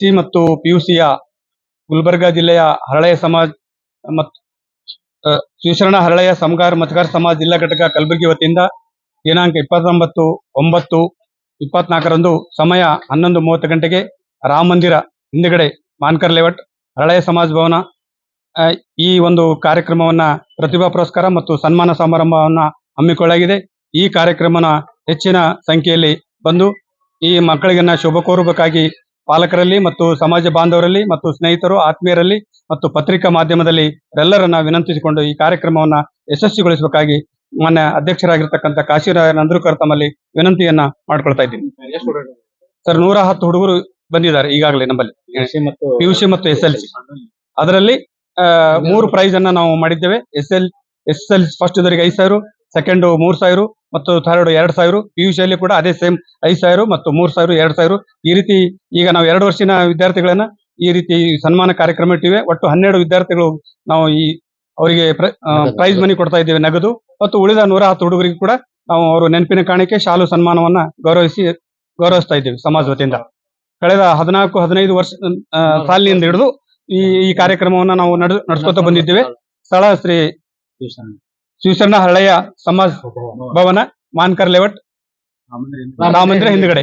T ಮತ್ತು ಪಿಯುಸಿಯ ಗುಲ್ಬರ್ಗಾ ಜಿಲ್ಲೆಯ ಹರಳೆಯ ಸಮಾಜ ಮತ್ತು ಶಿವಶರಣ ಹರಳೆಯ ಸಮಗಾರ ಮತಗಾರ ಸಮಾಜ ಜಿಲ್ಲಾ ಘಟಕ ಕಲಬುರಗಿ ವತಿಯಿಂದ ದಿನಾಂಕ ಇಪ್ಪತ್ತೊಂಬತ್ತು, ಒಂಬತ್ತು, ಇಪ್ಪತ್ನಾಲ್ಕರಂದು ಸಮಯ ಹನ್ನೊಂದು ಮೂವತ್ತು ಗಂಟೆಗೆ ರಾಮ ಮಂದಿರ ಹಿಂದುಗಡೆ ಮಾನ್ಕರ್ ಲೇಔಟ್ ಹರಳೆಯ ಸಮಾಜ ಭವನ. ಈ ಒಂದು ಕಾರ್ಯಕ್ರಮವನ್ನ ಪ್ರತಿಭಾ ಪುರಸ್ಕಾರ ಮತ್ತು ಸನ್ಮಾನ ಸಮಾರಂಭವನ್ನ ಹಮ್ಮಿಕೊಳ್ಳಲಾಗಿದೆ. ಈ ಕಾರ್ಯಕ್ರಮನ ಹೆಚ್ಚಿನ ಸಂಖ್ಯೆಯಲ್ಲಿ ಬಂದು ಈ ಮಕ್ಕಳಿಗನ್ನ ಶುಭ ಕೋರಬೇಕಾಗಿ ಪಾಲಕರಲ್ಲಿ ಮತ್ತು ಸಮಾಜ ಬಾಂಧವರಲ್ಲಿ ಮತ್ತು ಸ್ನೇಹಿತರು ಆತ್ಮೀಯರಲ್ಲಿ ಮತ್ತು ಪತ್ರಿಕಾ ಮಾಧ್ಯಮದಲ್ಲಿ ಎಲ್ಲರನ್ನ ವಿನಂತಿಸಿಕೊಂಡು ಈ ಕಾರ್ಯಕ್ರಮವನ್ನ ಯಶಸ್ವಿಗೊಳಿಸಬೇಕಾಗಿ ಮಾನ್ಯ ಅಧ್ಯಕ್ಷರಾಗಿರ್ತಕ್ಕಂಥ ಕಾಶಿರಾಯ ನಂದ್ರುಕರ್ ತಮ್ಮಲ್ಲಿ ವಿನಂತಿಯನ್ನ ಮಾಡ್ಕೊಳ್ತಾ ಇದ್ದೀನಿ. ಸರ್ ನೂರ ಹತ್ತು ಹುಡುಗರು ಬಂದಿದ್ದಾರೆ ಈಗಾಗಲೇ ನಮ್ಮಲ್ಲಿ. ಮತ್ತು ಸಿ ಮತ್ತು ಎಸ್ ಎಲ್ ಸಿ ಅದರಲ್ಲಿ ಮೂರು ಪ್ರೈಸ್ ಅನ್ನ ನಾವು ಮಾಡಿದ್ದೇವೆ. S L S L first ಇದರಿಗೆ ಐದು ಸಾವಿರ ಸೆಕೆಂಡ್ ಮೂರ್ ಸಾವಿರ ಮತ್ತು ಥರ್ಡ್ ಎರಡ್ ಸಾವಿರ. ಪಿಯುಸಿ ಅಲ್ಲಿ ಕೂಡ ಅದೇ ಸೇಮ್ ಐದು ಸಾವಿರ ಮತ್ತು ಮೂರ್ ಸಾವಿರ ಎರಡ್ ಸಾವಿರ. ಈ ರೀತಿ ಈಗ ನಾವು ಎರಡು ವರ್ಷಿನ ವಿದ್ಯಾರ್ಥಿಗಳನ್ನ ಈ ರೀತಿ ಸನ್ಮಾನ ಕಾರ್ಯಕ್ರಮ ಇಟ್ಟಿವೆ. ಒಟ್ಟು ಹನ್ನೆರಡು ವಿದ್ಯಾರ್ಥಿಗಳು ನಾವು ಈ ಅವರಿಗೆ ಪ್ರೈಸ್ ಮನಿ ಕೊಡ್ತಾ ಇದ್ದೇವೆ ನಗದು. ಮತ್ತು ಉಳಿದ ನೂರ ಹತ್ತು ಹುಡುಗರಿಗೆ ಕೂಡ ನಾವು ಅವರು ನೆನಪಿನ ಕಾಣಿಕೆ ಶಾಲು ಸನ್ಮಾನವನ್ನ ಗೌರವಿಸಿ ಗೌರವಿಸ್ತಾ ಇದ್ದೇವೆ ಸಮಾಜ ವತಿಯಿಂದ. ಕಳೆದ ಹದಿನಾಲ್ಕು ಹದಿನೈದು ವರ್ಷ ಸಾಲಿನಿಂದ ಹಿಡಿದು ಈ ಈ ಕಾರ್ಯಕ್ರಮವನ್ನ ನಾವು ನಡೆ ನಡೆಸ್ಕೊತಾ ಬಂದಿದ್ದೇವೆ. ಸ್ಥಳ ಶ್ರೀ ಶಿವಶರಣ ಹಳೆಯ ಸಮಾಜ ಭವನ ಮಾನ್ಕರ್ ಲೇಔಟ್ ರಾಮ ಮಂದಿರ ಹಿಂದ್ಗಡೆ.